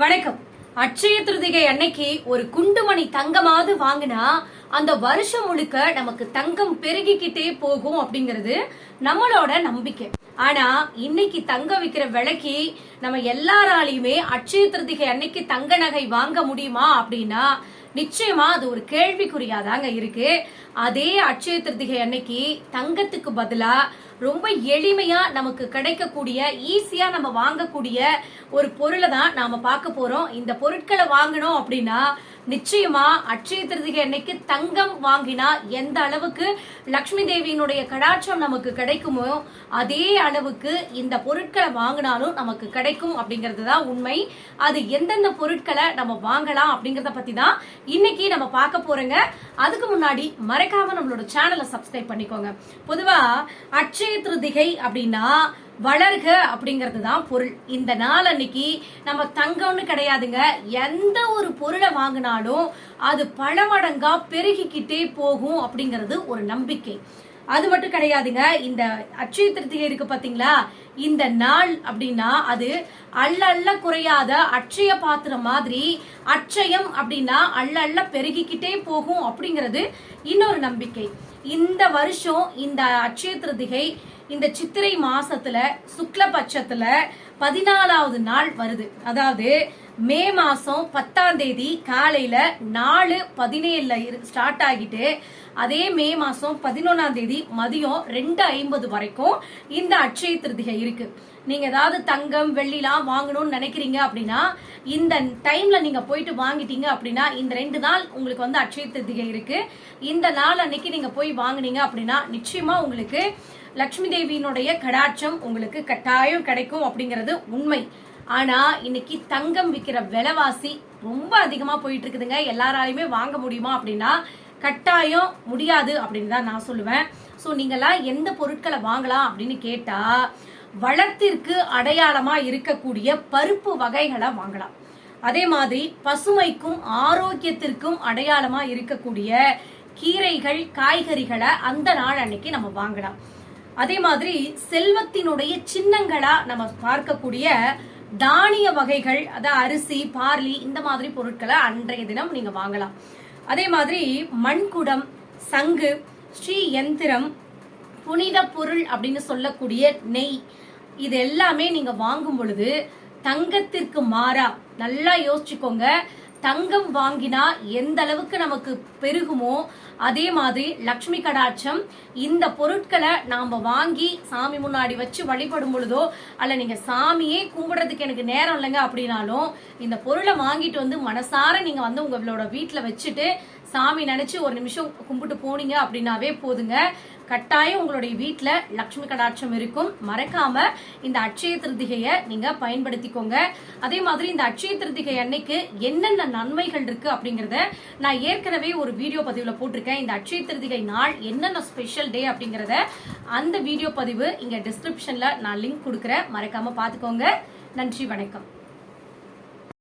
வணக்கம். அட்சய திருதிகை அன்னைக்கு ஒரு குண்டுமணி தங்கமாவது வாங்கினா அந்த வருஷம் முழுக்க நமக்கு தங்கம் பெருகிக்கிட்டே போகும் அப்படிங்கிறது நம்மளோட நம்பிக்கை. ஆனா இன்னைக்கு தங்கம் விக்கிற விலைக்கு நம்ம எல்லாராலையுமே அட்சய திருதிகை அன்னைக்கு தங்க நகை வாங்க முடியுமா அப்படின்னா நிச்சயமா அது ஒரு கேள்விக்குறியாதாங்க இருக்கு. அதே அட்சய திருதிகை அன்னைக்கு தங்கத்துக்கு பதிலா ரொம்ப எளிமையா நமக்கு கிடைக்கக்கூடிய ஈஸியா நம்ம வாங்கக்கூடிய ஒரு பொருளை தான் நாம பார்க்க போறோம். இந்த பொருட்களை வாங்கணும் அப்படின்னா நிச்சயமா அட்சய திருதிகை அன்னைக்கு தங்கம் வாங்கினா எந்த அளவுக்கு லக்ஷ்மி தேவியினுடைய கடாட்சம் நமக்கு கிடைக்குமோ அதே அளவுக்கு இந்த பொருட்களை வாங்கினாலும் நமக்கு கிடைக்கும் அப்படிங்கிறது தான் உண்மை. அது எந்தெந்த பொருட்களை நம்ம வாங்கலாம் அப்படிங்கறத பத்தி தான் இன்னைக்கு நம்ம பார்க்க போறோங்க. அதுக்கு முன்னாடி மறக்காம நம்மளோட சேனலை சப்ஸ்கிரைப் பண்ணிக்கோங்க. பொதுவா அட்சய திருதிகை அப்படின்னா வளர்க அப்படிங்கிறது தான் பொருள். இந்த நாள் அன்னைக்கு நம்ம தங்கம்னு கிடையாதுங்க. எந்த ஒரு பொருளை வாங்கினாலும் அது பல மடங்கா பெருகிக்கிட்டே போகும் அப்படிங்கிறது ஒரு நம்பிக்கை. அது மட்டும் கிடையாதுங்க. இந்த அட்சய திருத்திகை இருக்கு பாத்தீங்களா? இந்த நாள் அப்படின்னா அது அள்ள அள்ள குறையாத அட்சய பாத்திரம் மாதிரி அட்சயம் அப்படின்னா அள்ள அள்ள பெருகிக்கிட்டே போகும் அப்படிங்கிறது இன்னொரு நம்பிக்கை. இந்த வருஷம் இந்த அட்சய திருத்திகை இந்த சித்திரை மாசத்துல சுக்லபட்சத்துல பதினாலாவது நாள் வருது. அதாவது மே மாசம் பத்தாம் தேதி காலையில நாலு பதினேழுல ஸ்டார்ட் ஆகிட்டு அதே மே மாசம் பதினொன்னாம் தேதி மதியம் ரெண்டு ஐம்பது வரைக்கும் இந்த அட்சய திருதிகை இருக்கு. நீங்க ஏதாவது தங்கம் வெள்ளிலாம் வாங்கணும்னு நினைக்கிறீங்க அப்படின்னா இந்த டைம்ல நீங்க போயிட்டு வாங்கிட்டீங்க அப்படின்னா இந்த ரெண்டு நாள் உங்களுக்கு வந்து அட்சய திருதிகை இருக்கு. இந்த நாள் அன்னைக்கு நீங்க போய் வாங்குனீங்க அப்படின்னா நிச்சயமா உங்களுக்கு லக்ஷ்மி தேவியினுடைய கடாட்சம் உங்களுக்கு கட்டாயம் கிடைக்கும் அப்படிங்கிறது உண்மை. ஆனா இன்னைக்கு தங்கம் விற்கிற விலைவாசி ரொம்ப அதிகமா போயிட்டு இருக்குதுங்க எல்லாராலையுமே வாங்க முடியுமா அப்படின்னா கட்டாயம் முடியாது அப்படின்னு தான் நான் சொல்லுவேன். ஸோ நீங்களாம் எந்த பொருட்களை வாங்கலாம் அப்படின்னு கேட்டா வளத்திற்கு அடையாளமா இருக்கக்கூடிய பருப்பு வகைகளை வாங்கலாம். அதே மாதிரி பசுமைக்கும் ஆரோக்கியத்திற்கும் அடையாளமா இருக்கக்கூடிய கீரைகள் காய்கறிகளை அந்த நாள் அன்னைக்கு நம்ம வாங்கலாம். அதே மாதிரி செல்வத்தினுடைய சின்னங்களா நம்ம பார்க்கக்கூடிய தானிய வகைகள் அதாவது அரிசி பார்லி இந்த மாதிரி பொருட்களை அன்றைய தினம் நீங்க வாங்கலாம். அதே மாதிரி மண்குடம் சங்கு ஸ்ரீ யந்திரம் புனித பொருள் அப்படின்னு சொல்லக்கூடிய நெய் இது எல்லாமே நீங்க வாங்கும் பொழுது தங்கத்திற்கு மாறா நல்லா யோசிச்சுக்கோங்க. தங்கம் வாங்கினா எந்த அளவுக்கு நமக்கு பெருகுமோ அதே மாதிரி லக்ஷ்மி கடாட்சம் இந்த பொருட்களை நாம வாங்கி சாமி முன்னாடி வச்சு வழிபடும் பொழுதோ அல்ல நீங்க சாமியே கும்பிடுறதுக்கு எனக்கு நேரம் இல்லைங்க அப்படின்னாலும் இந்த பொருளை வாங்கிட்டு வந்து மனசார நீங்க வந்து உங்களோட வீட்டுல வச்சுட்டு சாமி நினைச்சு ஒரு நிமிஷம் கும்பிட்டு போனீங்க அப்படின்னாவே போதுங்க. கட்டாயம் உங்களுடைய வீட்டில் லக்ஷ்மி கடாட்சம் இருக்கும். மறக்காம இந்த அட்சய திருதிகையை நீங்க பயன்படுத்திக்கோங்க. அதே மாதிரி இந்த அட்சய திருதிகை அன்னைக்கு என்னென்ன நன்மைகள் இருக்கு அப்படிங்கறத நான் ஏற்கனவே ஒரு வீடியோ பதிவுல போட்டிருக்கேன். இந்த அட்சய திருதிகை நாள் என்னென்ன ஸ்பெஷல் டே அப்படிங்கறத அந்த வீடியோ பதிவு இங்க டிஸ்கிரிப்ஷன்ல நான் லிங்க் கொடுக்குறேன். மறக்காம பாத்துக்கோங்க நன்றி வணக்கம்.